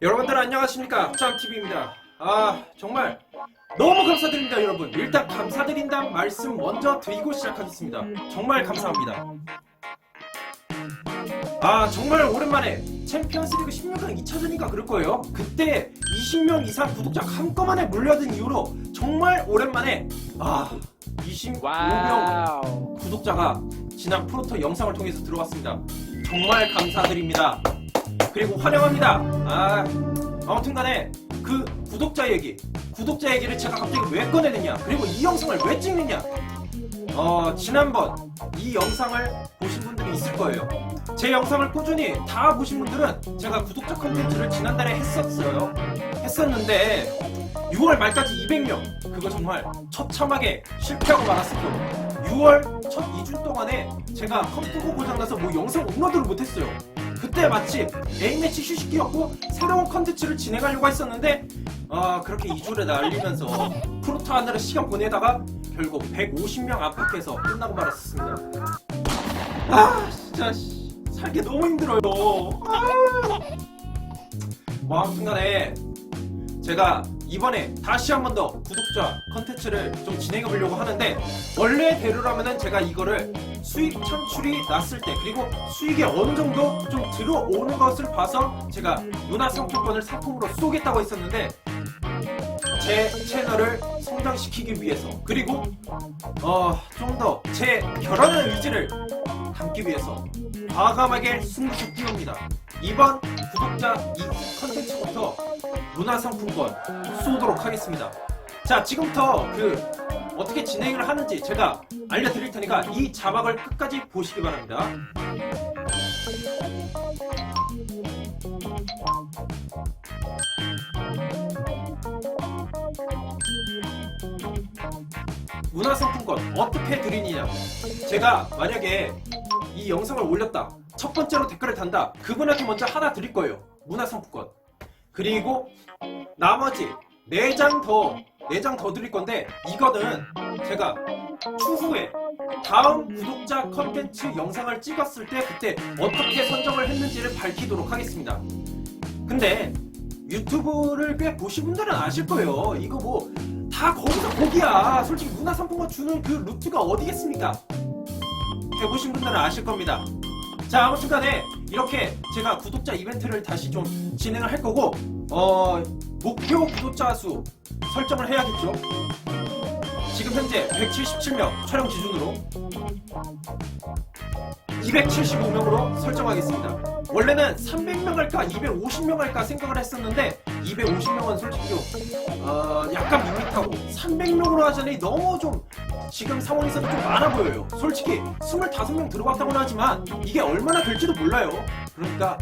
여러분들 안녕하십니까 짱TV입니다 아 정말 너무 감사드립니다 여러분 일단 감사드린다는 말씀 먼저 드리고 시작하겠습니다 정말 감사합니다 아 정말 오랜만에 챔피언스리그 16강 2차전인가 그럴 거예요 그때 20명 이상 구독자 한꺼번에 몰려든 이후로 정말 오랜만에 아 25명 와우. 구독자가 지난 프로토 영상을 통해서 들어왔습니다. 정말 감사드립니다. 그리고 환영합니다. 아, 아무튼 간에 그 구독자 얘기, 구독자 얘기를 제가 갑자기 왜 꺼내느냐, 그리고 이 영상을 왜 찍느냐. 어, 지난번 이 영상을 보신 분들이 있을 거예요. 제 영상을 꾸준히 다 보신 분들은 제가 구독자 컨텐츠를 지난달에 했었어요. 했었는데 6월 말까지 200명 그거 정말 처참하게 실패하고 말았었고 6월 첫 2주 동안에 제가 컴퓨터 고장나서 뭐 영상 업로드를 못했어요 그때 마침 A매치 휴식기였고 새로운 컨텐츠를 진행하려고 했었는데 아 그렇게 2주를 날리면서 프로토 하느라 시간 보내다가 결국 150명 안팎에서 끝나고 말았습니다 아 진짜 씨, 살기 너무 힘들어요 아. 뭐 아무튼간에 제가 이번에 다시 한 번 더 구독자 컨텐츠를 좀 진행해 보려고 하는데 원래대로라면은 제가 이거를 수익 창출이 났을 때 그리고 수익이 어느 정도 좀 들어오는 것을 봐서 제가 문화 상품권을 상품으로 쏘겠다고 했었는데 제 채널을 성장시키기 위해서 그리고 어, 좀 더 제 결혼의 의지를 담기 위해서 과감하게 승부수 띄웁니다. 이번 구독자 이 컨텐츠부터 문화상품권 쏘도록 하겠습니다. 자, 지금부터 그 어떻게 진행을 하는지 제가 알려드릴 테니까 이 자막을 끝까지 보시기 바랍니다. 문화상품권 어떻게 드리느냐? 제가 만약에 이 영상을 올렸다. 첫 번째로 댓글을 단다. 그분한테 먼저 하나 드릴 거예요. 문화상품권. 그리고 나머지 4장 더, 4장 더 드릴 건데, 이거는 제가 추후에 다음 구독자 컨텐츠 영상을 찍었을 때 그때 어떻게 선정을 했는지를 밝히도록 하겠습니다. 근데 유튜브를 꽤 보신 분들은 아실 거예요. 이거 뭐 다 거기서 거기야. 솔직히 문화상품권 주는 그 루트가 어디겠습니까? 해보신 분들은 아실 겁니다. 자, 아무튼 간에 이렇게 제가 구독자 이벤트를 다시 좀 진행을 할 거고, 어, 목표 구독자 수 설정을 해야겠죠? 지금 현재 177명 촬영 기준으로 275명으로 설정하겠습니다. 원래는 300명 할까 250명 할까 생각을 했었는데 250명은 솔직히 좀 어, 약간 밋밋하고 300명으로 하자니 너무 좀 지금 상황에서는 좀 많아 보여요. 솔직히 25명 들어갔다고는 하지만 이게 얼마나 될지도 몰라요. 그러니까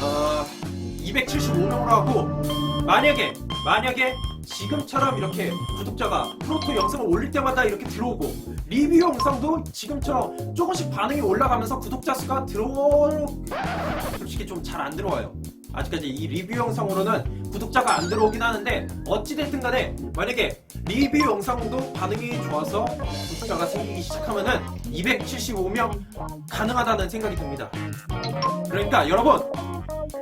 어, 275명으로 하고 만약에 만약에 지금처럼 이렇게 구독자가 프로토 영상을 올릴 때마다 이렇게 들어오고 리뷰 영상도 지금처럼 조금씩 반응이 올라가면서 구독자 수가 들어 솔직히 좀 잘 안 들어와요. 아직까지 이 리뷰 영상으로는 구독자가 안 들어오긴 하는데 어찌됐든 간에 만약에 리뷰 영상도 반응이 좋아서 구독자가 생기기 시작하면은 275명 가능하다는 생각이 듭니다. 그러니까 여러분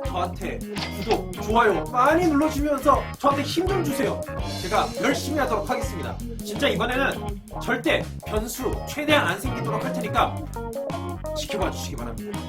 저한테 구독, 좋아요 많이 눌러주면서 저한테 힘 좀 주세요. 제가 열심히 하도록 하겠습니다. 진짜 이번에는 절대 변수 최대한 안 생기도록 할 테니까 지켜봐 주시기 바랍니다.